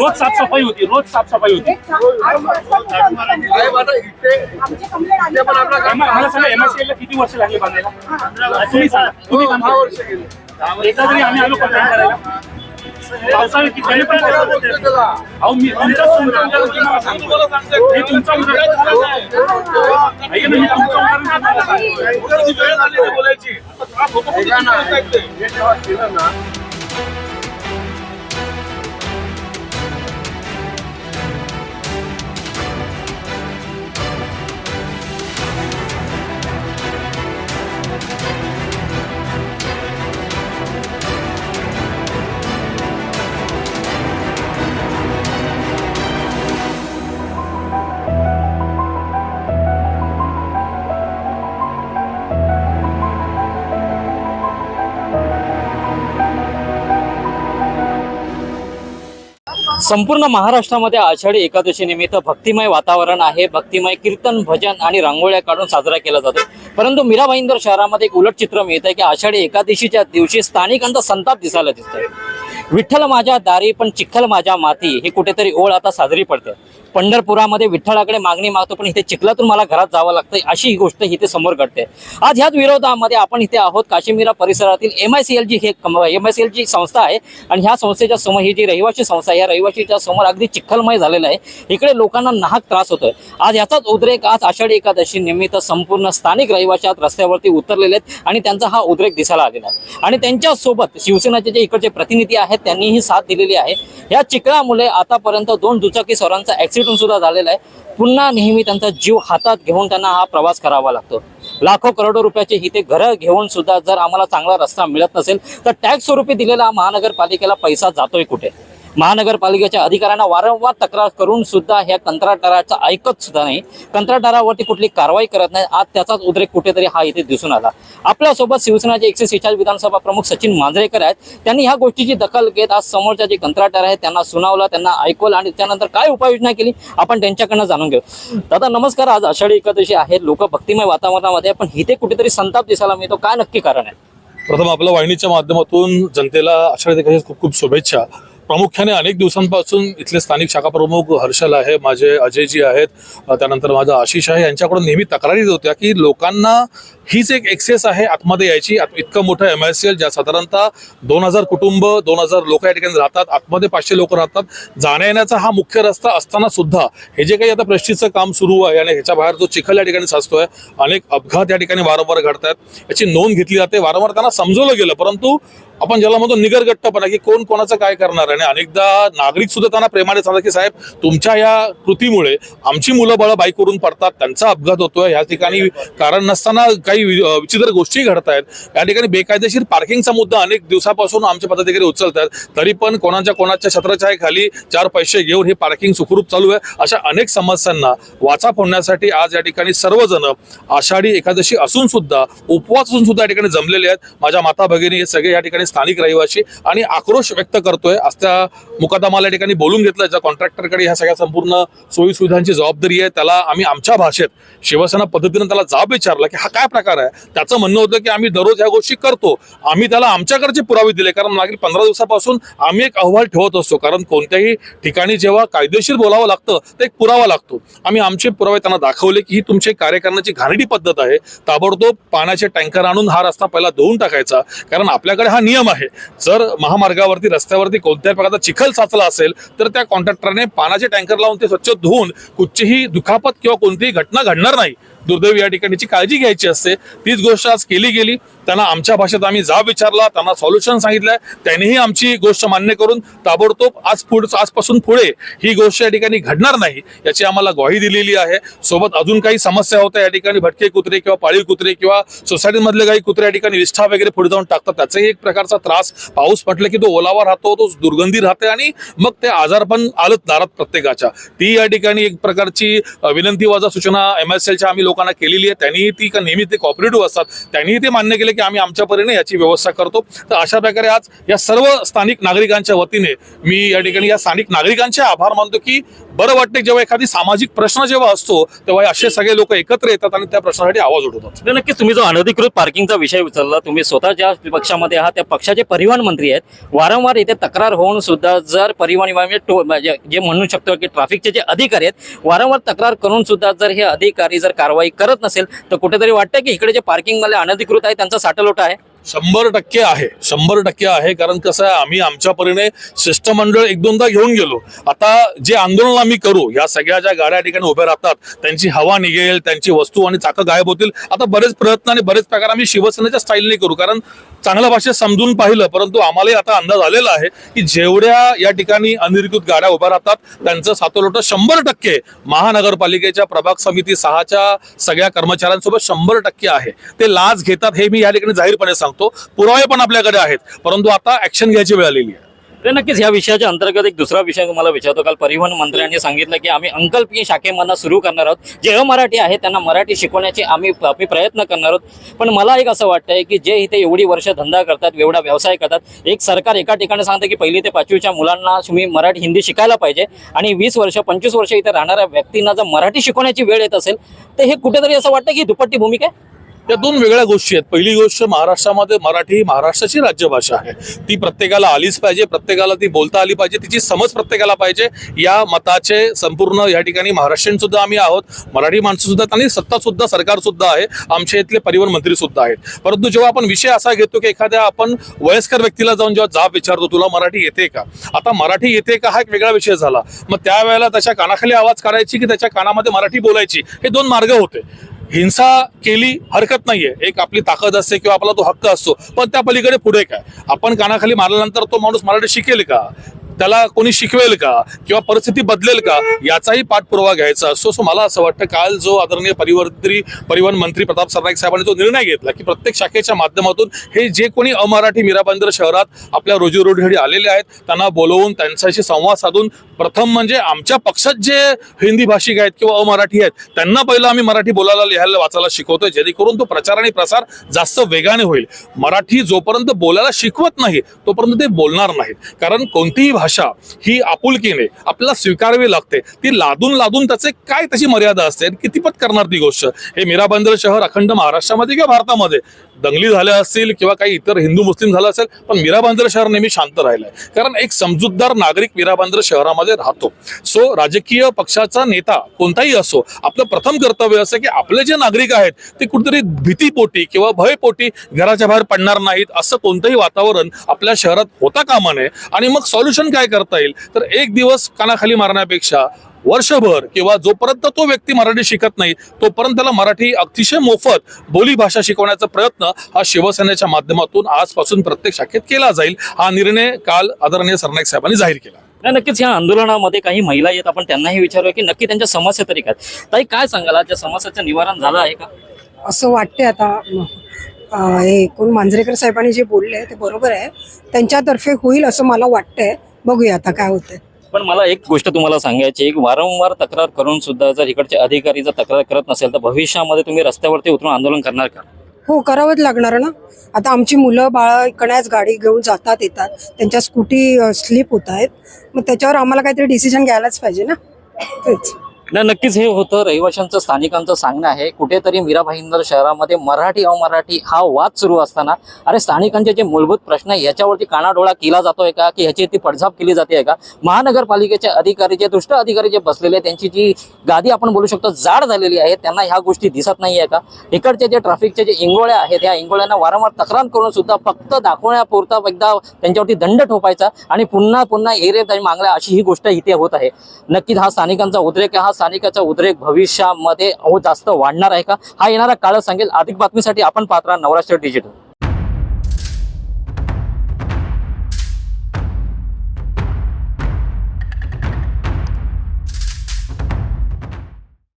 रोज साफसफाई होती रोज साफसफाई होती. मला सांगा एमआयसीएल ला किती वर्ष लागली बांधायला? तुम्ही सांगा. तुम्ही हो, तरी आम्ही आलो करायला. पावसाळ्यात किती? पण. केला. अहो मी तुमचा तुमचा उदाहरण तुमचं उदाहरण तुम्हाला संपूर्ण महाराष्ट्रामध्ये आषाढी एकादशी निमित्त भक्तिमय वातावरण आहे. भक्तिमय कीर्तन भजन आणि रांगोळ्या काढून साजरा केला जातो. परंतु मीरा भाईंदर शहरामध्ये एक उलट चित्र मिळत आहे की आषाढी एकादशीच्या दिवशी स्थानिकांचा संताप दिसायला दिसतोय. विठ्ठल माझ्या दारी पण चिखल माझ्या माती ही कुठेतरी ओळ आता साजरी पडते. पंढरपुरामध्ये विठ्ठलाकडे मागणी मागतो पण इथे चिखलातून मला घरात जावं लागतं अशी ही गोष्ट इथे समोर घडते. आज ह्याच विरोधामध्ये आपण इथे आहोत काश्मीरा परिसरातील M I C L G हे M I C L G संस्था आहे आणि ह्या संस्थेच्या समोर ही जी रहिवासी संस्था आहे या रहिवाशीच्या समोर अगदी चिखलमय झालेलं आहे. इकडे लोकांना नाहक त्रास होतोय. आज याचाच उद्रेक आज आषाढी एकादशी निमित्त संपूर्ण स्थानिक रहिवाशात आज रस्त्यावरती उतरलेले आहेत आणि त्यांचा हा उद्रेक दिसायला आलेला आहे. आणि त्यांच्यासोबत शिवसेनाचे जे इकडचे प्रतिनिधी आहेत त्यांनीही साथ दिलेली आहे. या चिखलामुळे आतापर्यंत दोन दुचाकी स्वरांचा ऍक्सिडेंट सुद्धा झालेला आहे. पुन्हा नेहमी त्यांचा जीव हातात घेऊन त्यांना हा प्रवास करावा लागतो. लाखो करोडो रुपयाचे इथे घरं घेऊन सुद्धा जर आम्हाला चांगला रस्ता मिळत नसेल तर टॅक्स स्वरूपी दिलेला महानगरपालिकेला पैसा जातोय कुठे? महानगरपालिकेच्या अधिकाऱ्यांना वारंवार तक्रार करून सुद्धा ह्या कंत्राटदाराचं ऐकत सुद्धा नाही. कंत्राटदारावरती कुठली कारवाई करत नाही. आज त्याचाच उद्रेक कुठेतरी हा इथे दिसून आला. आपल्यासोबत शिवसेनाचे एकशे सेहेचाळीस विधानसभा प्रमुख सचिन मांजरेकर आहेत त्यांनी ह्या गोष्टीची दखल घेत आज समोरच्या जे कंत्राटदार आहेत त्यांना सुनावलं त्यांना ऐकवलं आणि त्यानंतर काय उपाययोजना केली आपण त्यांच्याकडनं जाणून घेऊ. दादा नमस्कार. आज आषाढी एकादशी आहे लोक भक्तिमय वातावरणामध्ये पण इथे कुठेतरी संताप दिसायला मिळतो. काय नक्की कारण आहे? प्रथम आपल्या वाहिनीच्या माध्यमातून जनतेला आषाढी एकादशी खूप खूप शुभेच्छा. प्रामुख्याने अनेक दिवसांपासून इथले स्थानिक शाखा प्रमुख हर्षल आहे माझे अजयजी आहेत. त्यानंतर माझा आशिष आहे. यांच्याकडून नेहमी तक्रारी होत्या की लोकांना हीच एक एक्सेस आहे आतमध्ये यायची. आत- इतकं मोठं एम आय सी एल ज्या साधारणतः दोन हजार कुटुंब दोन हजार लोक या ठिकाणी राहतात. आतमध्ये पाचशे लोक राहतात. जाण्या येण्याचा हा मुख्य रस्ता असताना सुद्धा हे जे काही आता प्रेस्टीजचं काम सुरू आहे आणि ह्याच्या बाहेर जो चिखल या ठिकाणी साचतोय अनेक अपघात या ठिकाणी वारंवार घडतात याची नोंद घेतली जाते. वारंवार त्यांना समजवलं गेलं परंतु आपण ज्याला म्हणतो निगरगट्टपणा की कोण कोणाचं काय करणार आणि अनेकदा नागरिक सुद्धा त्यांना प्रेमाने सांगतात की साहेब तुमच्या या कृतीमुळे आमची मुलं बळ बाईकवरून पडतात त्यांचा अपघात होतोय. या ठिकाणी कारण नसताना काही काही विचित्र गोष्टी घडत आहेत. या ठिकाणी बेकायदेशीर पार्किंगचा मुद्दा अनेक दिवसापासून आमचे पदाधिकारी उचलतात. तरी पण कोणाच्या कोणाच्या छत्राच्या खाली चार पैसे घेऊन हे पार्किंग सुखरूप चालू आहे अशा अनेक समस्यांना वाचा फोडण्यासाठी आज या ठिकाणी सर्वजण आषाढी एकादशी असून सुद्धा उपवास असून सुद्धा या ठिकाणी जमलेले आहेत. माझ्या माता भगिनी हे सगळे या ठिकाणी स्थानिक रहिवासी आणि आक्रोश व्यक्त करतोय. आज त्या मुकादमाला या ठिकाणी बोलून घेतलं ज्या कॉन्ट्रॅक्टरकडे ह्या सगळ्या संपूर्ण सोयी सुविधांची जबाबदारी आहे त्याला आम्ही आमच्या भाषेत शिवसेना पद्धतीने त्याला जाब विचारला की हा काय प्रकार आहे. त्याचं म्हणणं होतं की आम्ही दररोज ह्या गोष्टी करतो. आम्ही त्याला आमच्याकडचे पुरावे दिले. कारण मागील पंधरा दिवसापासून आम्ही एक अहवाल ठेवत असतो. कारण कोणत्याही ठिकाणी जेव्हा कायदेशीर बोलावं लागतं ते एक पुरावा लागतो. आम्ही आमचे पुरावे त्यांना दाखवले की ही तुमची कार्य करण्याची घाणेरडी पद्धत आहे. ताबडतोब पाण्याचे टँकर आणून हा रस्ता पहिला धुवून टाकायचा. कारण आपल्याकडे हा नियम आहे. जर महामार्गावरती रस्त्यावरती कोणत्याही प्रकारचा चिखल साचला असेल तर त्या कॉन्ट्रॅक्टरने पाण्याचे टँकर लावून ते स्वच्छ धुवून कुठचीही दुखापत किंवा कोणतीही घटना घडणार नाही. दुर्दैव या ठिकाणीची काळजी घ्यायची असते. तीच गोष्ट आज केली गेली. त्यांना आमच्या भाषेत आम्ही जाब विचारला त्यांना सॉल्युशन सांगितलंय. त्यांनीही आमची गोष्ट मान्य करून ताबडतोब आज पुढ आजपासून पुढे ही गोष्ट या ठिकाणी घडणार नाही याची आम्हाला ग्वाही दिलेली आहे. सोबत अजून काही समस्या होत्या या ठिकाणी भटके कुत्रे किंवा पाळीव कुत्रे किंवा सोसायटीमधले काही कुत्रे या ठिकाणी विष्ठा वगैरे पुढे जाऊन टाकतात. त्याचाही एक प्रकारचा त्रास पाऊस म्हटलं की तो ओलावा राहतो तो दुर्गंधी राहते आणि मग ते आजार पण आलत दारात प्रत्येकाच्या. ती या ठिकाणी एक प्रकारची विनंती वजा सूचना एम एस एलच्या आम्ही लोकांना केलेली आहे. त्यांनीही ती नेहमी ते कॉपरेटिव्ह असतात. त्यांनीही ते मान्य केले की आम्ही आमच्या परीने याची व्यवस्था करतो. तर अशा प्रकारे आज या सर्व स्थानिक नागरिकांच्या वतीने मी या ठिकाणी या स्थानिक नागरिकांचे आभार मानतो की बरं वाटते जेव्हा एखादी सामाजिक प्रश्न जेव्हा असतो तेव्हा असे सगळे लोक एकत्र येतात आणि त्या प्रश्नासाठी आवाज उठवतात. नक्कीच तुम्ही जो अनधिकृत पार्किंगचा विषय उचलला तुम्ही स्वतः ज्या पक्षामध्ये आहात त्या पक्षाचे परिवहन मंत्री आहेत. वारंवार इथे तक्रार होऊन सुद्धा जर परिवहन म्हणजे, म्हणजे जे म्हणू शकतो की ट्रॅफिकचे जे अधिकारी आहेत वारंवार तक्रार करून सुद्धा जर हे अधिकारी जर कारवाई करत नसेल तर कुठेतरी वाटतं की इकडे जे पार्किंगमध्ये अनधिकृत आहे त्यांचा साठलोटा आहे. शंभर टक्के आहे शंभर टक्के आहे. कारण कसं आहे आम्ही आमच्या परीने शिष्टमंडळ एक दोनदा घेऊन गेलो. आता जे आंदोलन आम्ही करू या सगळ्या ज्या गाड्या ठिकाणी उभ्या राहतात त्यांची हवा निघेल त्यांची वस्तू आणि चाकं गायब होतील. आता बरेच प्रयत्न आणि बरेच प्रकार आम्ही शिवसेनेच्या स्टाईलने करू. कारण चांगल्या भाषेत समजून पाहिलं परंतु आम्हालाही आता अंदाज आलेला आहे की जेवढ्या या ठिकाणी अनिर्कृत गाड्या उभ्या राहतात त्यांचं सातोलोटं शंभर टक्के महानगरपालिकेच्या प्रभाग समिती सहाच्या सगळ्या कर्मचाऱ्यांसोबत शंभर टक्के आहे. ते लाच घेतात हे मी या ठिकाणी जाहीरपणे सांगतो. पुरावे पण आपल्याकडे आहेत परंतु आता ऍक्शन घ्यायची वेळ आलेली आहे. तर नक्कीच या विषयाच्या अंतर्गत एक दुसरा विषय तुम्हाला विचारतो. काल परिवहन मंत्र्यांनी सांगितलं की आम्ही अंकल्पी शाखेमधनं सुरू करणार आहोत. जे अमराठी आहे त्यांना मराठी शिकवण्याचे आम्ही आम्ही प्रयत्न करणार आहोत. पण मला एक असं वाटतंय की जे इथे एवढी वर्ष धंदा करतात एवढा व्यवसाय करतात एक सरकार एका ठिकाणी सांगतं की पहिली ते पाचवीच्या मुलांना तुम्ही मराठी हिंदी शिकायला पाहिजे आणि वीस वर्ष पंचवीस वर्ष इथे राहणाऱ्या व्यक्तींना जर मराठी शिकवण्याची वेळ येत असेल तर हे कुठेतरी असं वाटतं की दुपट्टी भूमिका आहे? या दोन वेगळ्या गोष्टी आहेत. पहिली गोष्ट महाराष्ट्रामध्ये मराठी ही महाराष्ट्राची राज्यभाषा आहे. ती प्रत्येकाला आलीच पाहिजे प्रत्येकाला ती बोलता आली पाहिजे तिची समज प्रत्येकाला पाहिजे. या मताचे संपूर्ण या ठिकाणी महाराष्ट्रीयन सुद्धा आम्ही आहोत. मराठी माणसं सुद्धा आणि सत्ता सुद्धा सरकार सुद्धा आहे. आमच्या इथले परिवहन मंत्री सुद्धा आहेत. परंतु जेव्हा आपण विषय असा घेतो की एखाद्या आपण वयस्कर व्यक्तीला जाऊन जेव्हा जाब विचारतो तुला मराठी येते का? आता मराठी येते का हा एक वेगळा विषय झाला. मग त्यावेळेला त्याच्या कानाखाली आवाज काढायची की त्याच्या कानामध्ये मराठी बोलायची? हे दोन मार्ग होते. हिंसा केली हरकत नाहीये. एक आपली ताकद असते किंवा आपला तो हक्क असतो. पण त्या पलीकडे पुढे काय? आपण कानाखाली मारल्यानंतर तो माणूस मराठी शिकेल का? त्याला कोणी शिकवेल का? किंवा परिस्थिती बदलेल का? याचाही पाठपुरावा घ्यायचा असतो. सो मला असं वाटतं काल जो आदरणीय परिवर्ती परिवहन मंत्री प्रताप सरनाईक साहेबांनी जो निर्णय घेतला की प्रत्येक शाखेच्या माध्यमातून हे जे कोणी अमराठी मीराबंदर शहरात आपल्या रोजीरोटीसाठी आलेले आहेत त्यांना बोलवून त्यांच्याशी संवाद साधून प्रथम म्हणजे आमच्या पक्षात जे हिंदी भाषिक आहेत किंवा अमराठी आहेत त्यांना पहिलं आम्ही मराठी बोलायला लिहायला वाचायला शिकवतोय जेणेकरून तो प्रचार आणि प्रसार जास्त वेगाने होईल. मराठी जोपर्यंत बोलायला शिकवत नाही तोपर्यंत ते बोलणार नाहीत. कारण कोणतीही भाषा ही आपुलकीने आपल्याला स्वीकारावी लागते. ती लादून लादून त्याचे काय त्याची मर्यादा असते कितीपत करणार ती गोष्ट? हे मीराबंदर शहर अखंड महाराष्ट्रामध्ये किंवा भारतामध्ये? दंगली झाल्या असतील किंवा काही इतर हिंदू मुस्लिम झालं असेल पण मीराबंदर शहर नेहमी शांत राहिलंय. कारण एक समजूतदार नागरिक मीराबंदर शहरामध्ये राहतो. सो राजकीय पक्षाचा नेता कोणताही असो आपलं प्रथम कर्तव्य असं की आपले जे नागरिक आहेत ते कुठेतरी भीतीपोटी किंवा भयपोटी घराच्या बाहेर पडणार नाहीत असं कोणतंही वातावरण आपल्या शहरात होता कामा नये. आणि मग सॉल्युशन काय करता येईल? तर एक दिवस कानाखाली मारण्यापेक्षा वर्षभर किंवा जोपर्यंत तो व्यक्ती मराठी शिकत नाही तोपर्यंत त्याला मराठी अतिशय मोफत बोली भाषा शिकवण्याचा प्रयत्न हा शिवसेनेच्या माध्यमातून आजपासून प्रत्येक शाखेत केला जाईल. हा निर्णय काल आदरणीय सरनाईक साहेबांनी जाहीर केला. नाही नक्कीच या आंदोलनामध्ये काही महिला येत आपण त्यांनाही विचारूया की नक्की त्यांच्या समस्या तरी काय ताई काय सांगाल? त्या समस्याचं निवारण झालं आहे का? असं वाटते आता. हे कोण मांजरेकर साहेबांनी जे बोलले ते बरोबर आहे. त्यांच्यातर्फे होईल असं मला वाटतंय. बघूया आता काय होतंय. पण मला एक गोष्ट तुम्हाला सांगायची एक वारंवार तक्रार करून सुद्धा जर इकडचे अधिकारी जर तक्रार करत नसेल तर भविष्यामध्ये तुम्ही रस्त्यावरती उतरून आंदोलन करणार का? हो करावंच लागणार ना? आता आमची मुलं बाळ इकडण्याच गाडी घेऊन जातात येतात. त्यांच्या स्कूटी स्लिप होत आहेत. मग त्याच्यावर आम्हाला काहीतरी डिसिजन घ्यायलाच पाहिजे ना? तेच. ना नक्कीच हे होतं. रहिवाशांचं स्थानिकांचं सांगणं आहे. कुठेतरी मीरा भाईंदर शहरामध्ये मराठी अमराठी हा वाद सुरू असताना अरे स्थानिकांचे जे मूलभूत प्रश्न आहे याच्यावरती कानाडोळा केला जातोय का? की ह्याची ती पडझाप केली जाते का? महानगरपालिकेचे अधिकारी जे दुष्ट अधिकारी जे बसलेले आहेत, त्यांची जी गादी आपण बोलू शकतो जाड झालेली आहे त्यांना ह्या गोष्टी दिसत नाहीये का? इकडचे जे ट्रॅफिकचे जे इंगोळ्या आहेत या इंगोळ्यांना वारंवार तक्रार करून सुद्धा फक्त दाखवण्यापुरता एकदा त्यांच्यावरती दंड ठोपायचा आणि पुन्हा पुन्हा एरे मागण्या अशी ही गोष्ट इथे होत आहे. नक्कीच हा स्थानिकांचा उद्रेक हा स्थानिकाचा उद्रेक भविष्यामध्ये जास्त वाढणार आहे का? हा येणारा काळ सांगेल. अधिक बातमीसाठी आपण पात्र नवराष्ट्र डिजिटल